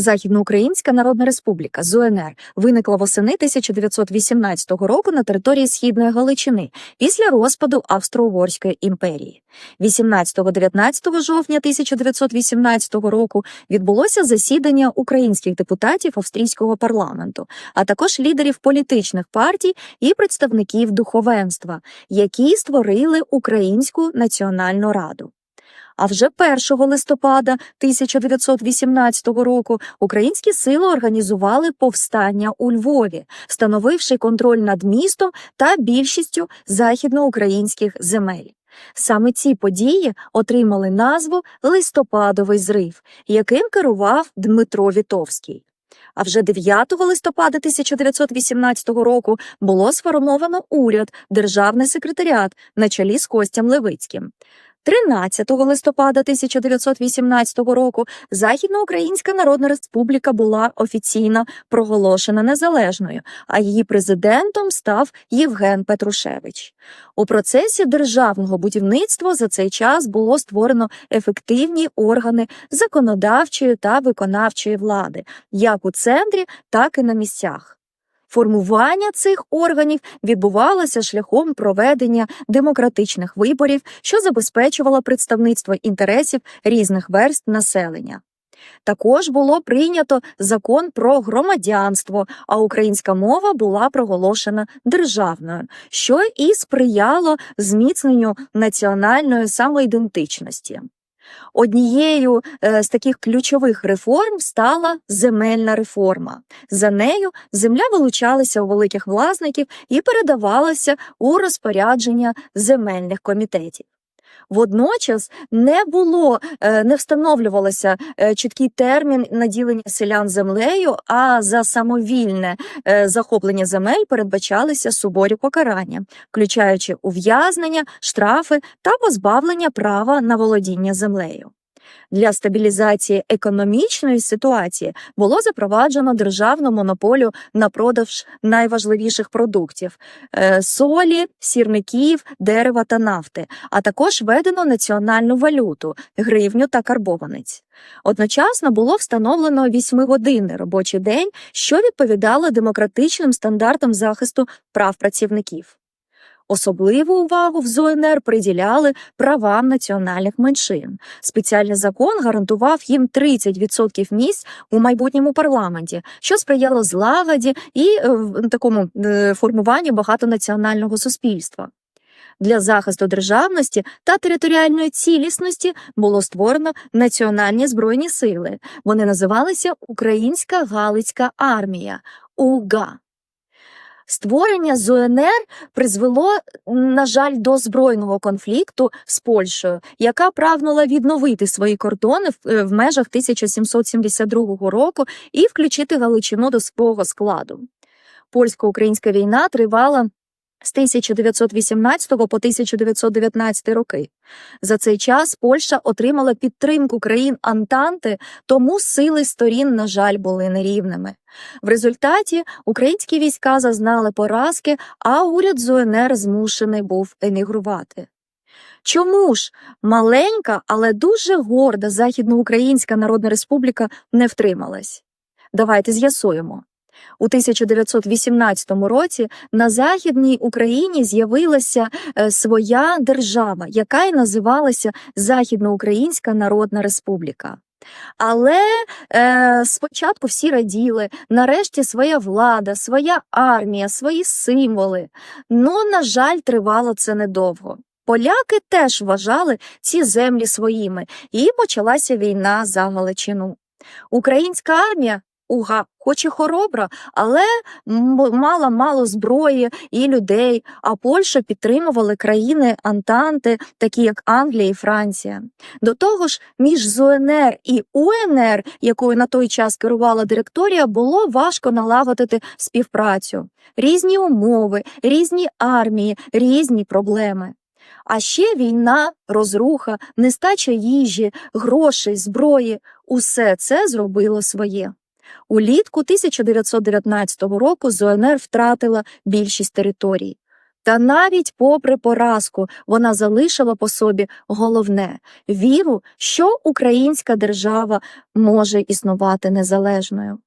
Західноукраїнська Народна Республіка ЗУНР виникла восени 1918 року на території Східної Галичини після розпаду Австро-Угорської імперії. 18-19 жовтня 1918 року відбулося засідання українських депутатів австрійського парламенту, а також лідерів політичних партій і представників духовенства, які створили Українську національну раду. А вже 1 листопада 1918 року українські сили організували повстання у Львові, встановивши контроль над містом та більшістю західноукраїнських земель. Саме ці події отримали назву Листопадовий зрив, яким керував Дмитро Вітовський. А вже 9 листопада 1918 року було сформовано уряд, державний секретаріат на чолі з Костям Левицьким. 13 листопада 1918 року Західноукраїнська Народна Республіка була офіційно проголошена незалежною, а її президентом став Євген Петрушевич. У процесі державного будівництва за цей час було створено ефективні органи законодавчої та виконавчої влади, як у центрі, так і на місцях. Формування цих органів відбувалося шляхом проведення демократичних виборів, що забезпечувало представництво інтересів різних верств населення. Також було прийнято закон про громадянство, а українська мова була проголошена державною, що і сприяло зміцненню національної самоідентичності. Однією е, з таких ключових реформ стала земельна реформа. За нею земля вилучалася у великих власників і передавалася у розпорядження земельних комітетів. Водночас не було, е, не встановлювалося е, чіткий термін наділення селян землею, а за самовільне е, захоплення земель передбачалися суворі покарання, включаючи ув'язнення, штрафи та позбавлення права на володіння землею. Для стабілізації економічної ситуації було запроваджено державну монополію на продаж найважливіших продуктів е, солі, сірників, дерева та нафти, а також введено національну валюту гривню та карбованець. Одночасно було встановлено восьмигодинний робочий день, що відповідало демократичним стандартам захисту прав працівників. Особливу увагу в ЗОНР приділяли правам національних меншин. Спеціальний закон гарантував їм 30% місць у майбутньому парламенті, що сприяло злагоді і е, такому е, формуванні багатонаціонального суспільства. Для захисту державності та територіальної цілісності було створено національні збройні сили. Вони називалися Українська Галицька армія УГА. Створення ЗУНР призвело, на жаль, до збройного конфлікту з Польщею, яка прагнула відновити свої кордони в, е, межах 1772 року і включити Галичину до свого складу. Польсько-українська війна тривала з 1918 по 1919 роки. За цей час Польща отримала підтримку країн Антанти, тому сили сторін, на жаль, були нерівними. В результаті українські війська зазнали поразки, а уряд ЗУНР змушений був емігрувати. Чому ж маленька, але дуже горда Західноукраїнська Народна Республіка не втрималась? Давайте з'ясуємо. У 1918 році на Західній Україні з'явилася е, своя держава, яка й називалася Західноукраїнська Народна Республіка. Але е, спочатку всі раділи, нарешті своя влада, своя армія, свої символи. Ну, на жаль, тривало це недовго. Поляки теж вважали ці землі своїми, і почалася війна за Галичину. Українська армія Уга, хоч і хоробра, але мала мало зброї і людей. А Польща підтримували країни Антанти, такі як Англія і Франція. До того ж, між ЗУНР і УНР, якою на той час керувала директорія, було важко налагодити співпрацю. Різні умови, різні армії, різні проблеми. А ще війна, розруха, нестача їжі, грошей, зброї усе це зробило своє. Улітку 1919 року ЗУНР втратила більшість територій. Та навіть попри поразку вона залишила по собі головне віру, що українська держава може існувати незалежною.